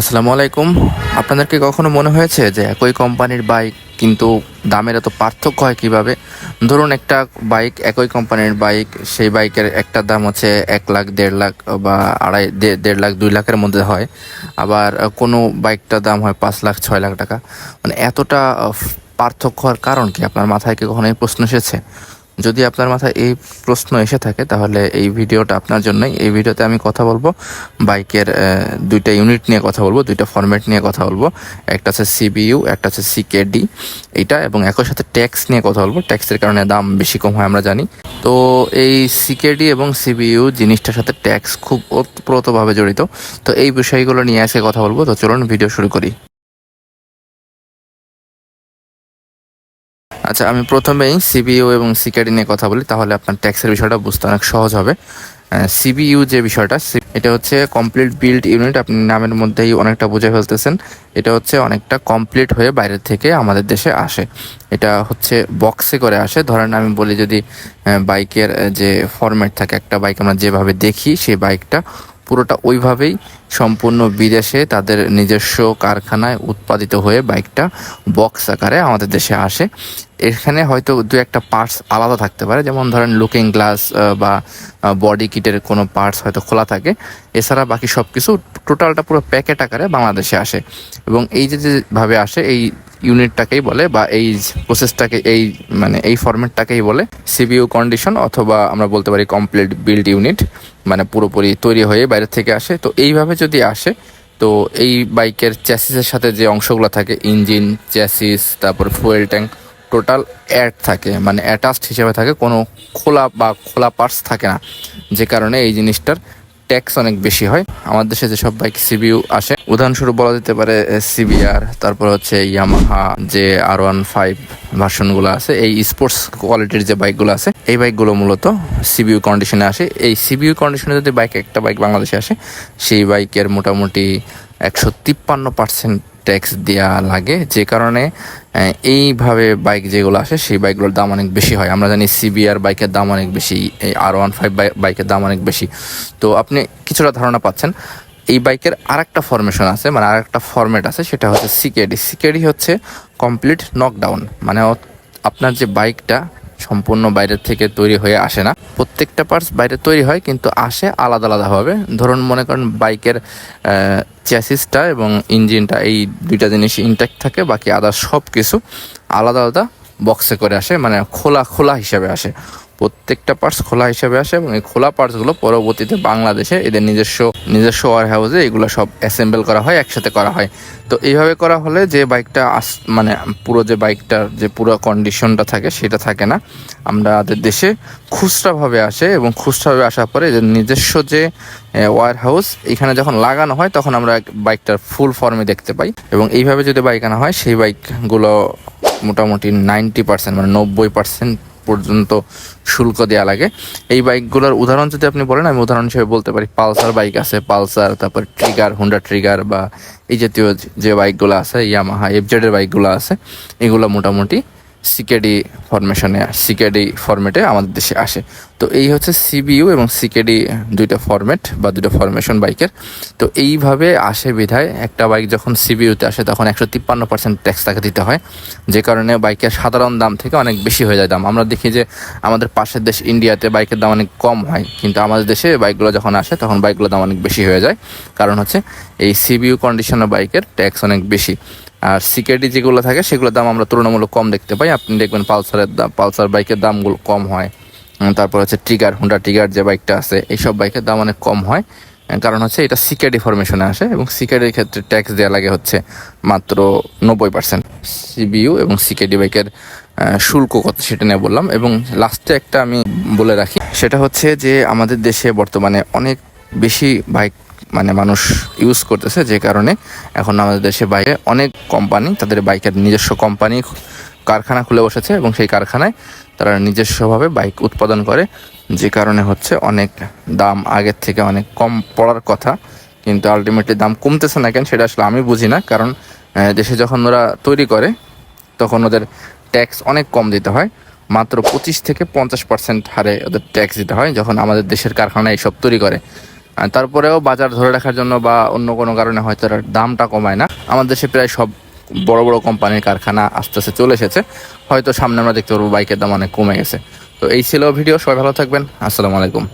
আসসালামু আলাইকুম। আপনাদেরকে কখনো মনে হয়েছে যে একই কোম্পানির বাইক কিন্তু দামের এত পার্থক্য হয় কীভাবে? ধরুন একটা বাইক, একই কোম্পানির বাইক, সেই বাইকের একটা দাম হচ্ছে এক লাখ, দেড় লাখ বা আড়াই দেড় লাখ, দুই লাখের মধ্যে হয়। আবার কোনো বাইকটার দাম হয় পাঁচ লাখ, ছয় লাখ টাকা। মানে এতটা পার্থক্য হওয়ার কারণ কি? আপনার মাথায় কি কখনো এই প্রশ্ন এসেছে? যদি আপনার মাথায় এই প্রশ্ন এসে থাকে, তাহলে এই ভিডিওটা আপনার জন্যই। এই ভিডিওতে আমি কথা বলব, বাইকের দুইটা ইউনিট নিয়ে কথা বলব, দুইটা ফরম্যাট নিয়ে কথা বলব। একটা আছে সিবিইউ একটা আছে সিকেডি এটা এবং একই সাথে ট্যাক্স নিয়ে কথা বলব। ট্যাক্সের কারণে দাম বেশি কম হয়, আমরা জানি। তো এই সিকেডি এবং সিবিইউ জিনিসটার সাথে ট্যাক্স খুব ওতপ্রোতভাবে জড়িত। তো এই বিষয়গুলো নিয়ে আজকে কথা বলব। তো চলুন, ভিডিও শুরু করি। আচ্ছা আমি প্রথমেই সিবিইউ এবং সিকেডি নিয়ে কথা বলি, তাহলে আপনার ট্যাক্সের বিষয়টা বুঝতে অনেক সহজ হবে। সিবিইউ যে বিষয়টা এটা হচ্ছে কমপ্লিট বিল্ড ইউনিট আপনি নামের মধ্যেই অনেকটা বুঝে ফেলতেছেন। এটা হচ্ছে অনেকটা কমপ্লিট হয়ে বাইরের থেকে আমাদের দেশে আসে। এটা হচ্ছে বক্সে করে আসে। ধরেন আমি বলি যদি বাইকের যে ফরম্যাট থাকে, একটা বাইক আমরা যেভাবে দেখি, সেই বাইকটা পুরোটা ওইভাবেই সম্পূর্ণ বিদেশে তাদের নিজস্ব কারখানায় উৎপাদিত হয়ে বাইকটা বক্স আকারে আমাদের দেশে আসে। এখানে হয়তো দু একটা পার্টস আলাদা থাকতে পারে, যেমন ধরেন লুকিং গ্লাস বা বডি কিটের কোনো পার্টস হয়তো খোলা থাকে। এছাড়া বাকি সব কিছু টোটালটা পুরো প্যাকেট আকারে বাংলাদেশে আসে। এবং এই যে যেভাবে আসে, এই ইউনিটটাকেই বলে বা এই প্রসেসটাকে এই মানে এই ফরম্যাটটাকেই বলে। সিবিইউ কন্ডিশন অথবা আমরা বলতে পারি কমপ্লিট বিল্ড ইউনিট মানে পুরোপুরি তৈরি হয়ে বাইরে থেকে আসে। তো এইভাবে যদি আসে, তো এই বাইকের চ্যাসিসের সাথে যে অংশগুলো থাকে ইঞ্জিন চ্যাসিস তারপর ফুয়েল ট্যাঙ্ক টোটাল অ্যাড থাকে মানে অ্যাটাচড হিসেবে থাকে, কোনো খোলা বা খোলা পার্টস থাকে না। যে কারণে এই জিনিসটার ট্যাক্স অনেক বেশি হয়। আমাদের দেশে যেসব বাইক সিবিউ আসে, উদাহরণস্বরূপ বলা যেতে পারে সিবিআর তারপর হচ্ছে ইয়ামাহা যে আর ওয়ান ফাইভ ভার্সনগুলো আছে, এই স্পোর্টস কোয়ালিটির যে বাইকগুলো আছে, এই বাইকগুলো মূলত সিবিউ কন্ডিশনে আসে। এই সিবিউ কন্ডিশনে যদি বাইক একটা বাইক বাংলাদেশে আসে, সেই বাইকের মোটামুটি একশো তিপ্পান্ন পার্সেন্ট ট্যাক্স দেওয়া লাগে, যে কারণে এইভাবে বাইক যেগুলো আসে, সেই বাইকগুলোর দাম অনেক বেশি হয়। আমরা জানি সিবিআর বাইকের দাম অনেক বেশি, এই আর ওয়ান ফাইভ বাইকের দাম অনেক বেশি। তো আপনি কিছুটা ধারণা পাচ্ছেন। এই বাইকের আরেকটা ফরমেশন আছে মানে আরেকটা ফরম্যাট আছে, সেটা হচ্ছে সিকেডি সিকেডি হচ্ছে কমপ্লিট নকডাউন মানে আপনার যে বাইকটা সম্পূর্ণ বাইরের থেকে তৈরি হয়ে আসে না। প্রত্যেকটা পার্টস বাইরে তৈরি হয়, কিন্তু আসে আলাদা আলাদাভাবে। ধরুন, মনে করেন বাইকের চ্যাসিসটা এবং ইঞ্জিনটা এই দুইটা জিনিস ইনট্যাক্ট থাকে, বাকি আদার সব কিছু আলাদা আলাদা বক্সে করে আসে মানে খোলা খোলা হিসাবে আসে। প্রত্যেকটা পার্টস খোলা হিসাবে আসে এবং এই খোলা পার্টসগুলো পরবর্তীতে বাংলাদেশে এদের নিজস্ব নিজস্ব ওয়ার হাউসে এগুলো সব অ্যাসেম্বল করা হয়, একসাথে করা হয়। তো এইভাবে করা হলে যে বাইকটা আস মানে পুরো যে বাইকটার যে পুরো কন্ডিশনটা থাকে সেটা থাকে না। আমরা আমাদের দেশে খুচরাভাবে আসে এবং খুচরাভাবে আসার পরে এদের নিজস্ব যে ওয়ার হাউস এখানে যখন লাগানো হয় তখন আমরা বাইকটার ফুল ফর্মে দেখতে পাই। এবং এইভাবে যদি বাইক আনা হয়, সেই বাইকগুলো মোটামুটি নাইনটি পার্সেন্ট মানে নব্বই পার্সেন্ট পর্যন্ত শুল্ক দেওয়া লাগে। এই বাইকগুলোর উদাহরণ যদি আপনি বলেন, আমি উদাহরণ হিসেবে বলতে পারি, পালসার বাইক আছে, পালসার, তারপর ট্রিগার, হুন্ডা ট্রিগার বা এই জাতীয় যে বাইকগুলো আছে, ইয়ামাহা, এফজেডের বাইকগুলো আছে, এগুলো মোটামুটি সিকেডি ফরমেশনে সিকেডি ফরম্যাটে আমাদের দেশে আসে। তো এই হচ্ছে সিবিইউ এবং সিকেডি দুইটা ফরম্যাট বা দুইটা ফরমেশন বাইকের। তো এইভাবে আসে বিধায় একটা বাইক যখন সিবিইউতে আসে, তখন একশো তিপ্পান্ন পার্সেন্ট ট্যাক্স তাকে দিতে হয়। যে কারণে বাইকের সাধারণ দাম থেকে অনেক বেশি হয়ে যায় দাম। আমরা দেখি যে আমাদের পাশের দেশ ইন্ডিয়াতে বাইকের দাম অনেক কম হয়, কিন্তু আমাদের দেশে বাইকগুলো যখন আসে, তখন বাইকগুলোর দাম অনেক বেশি হয়ে যায়। কারণ হচ্ছে এই সিবিইউ কন্ডিশনের বাইকের ট্যাক্স অনেক বেশি। আর সিকেডি যেগুলো থাকে, সেগুলোর দাম আমরা তুলনামূলক কম দেখতে পাই। আপনি দেখবেন পালসারের দাম পালসার বাইকের দামগুলো কম হয়। তারপর হচ্ছে ট্রিগার হুন্ডা ট্রিগার যে বাইকটা আছে, এইসব বাইকের দাম অনেক কম হয়। কারণ হচ্ছে এটা সিকেডি ফরমেশনে আসে এবং সিকেডির ক্ষেত্রে ট্যাক্স দেওয়া লাগে হচ্ছে মাত্র নব্বই পার্সেন্ট সিবিইউ এবং সিকেডি বাইকের শুল্ক কত সেটা নিয়ে বললাম। এবং লাস্টে একটা আমি বলে রাখি, সেটা হচ্ছে যে আমাদের দেশে বর্তমানে অনেক বেশি বাইক মানে মানুষ ইউজ করতেছে, যে কারণে এখন আমাদের দেশে বাইরে অনেক কোম্পানি তাদের বাইকের নিজস্ব কোম্পানি কারখানা খুলে বসেছে এবং সেই কারখানায় তারা নিজস্বভাবে বাইক উৎপাদন করে, যে কারণে হচ্ছে অনেক দাম আগের থেকে অনেক কম পড়ার কথা, কিন্তু আলটিমেটলি দাম কমতেছে না কেন সেটা আসলে আমি বুঝি না, কারণ দেশে যখন ওরা তৈরি করে, তখন ওদের ট্যাক্স অনেক কম দিতে হয়, মাত্র পঁচিশ থেকে পঞ্চাশ পার্সেন্ট হারে ওদের ট্যাক্স দিতে হয়, যখন আমাদের দেশের কারখানায় এইসব তৈরি করে। তারপরেও বাজার ধরে রাখার জন্য বা অন্য কোনো কারণে হয়তো দামটা কমায় না। আমাদের দেশে প্রায় সব বড় বড় কোম্পানির কারখানা আস্তে আস্তে চলে এসেছে। হয়তো সামনে আমরা দেখতে পারব বাইকের দাম অনেক কমে গেছে। তো এই ছিল ভিডিও, সবাই ভালো থাকবেন। আসসালামু আলাইকুম।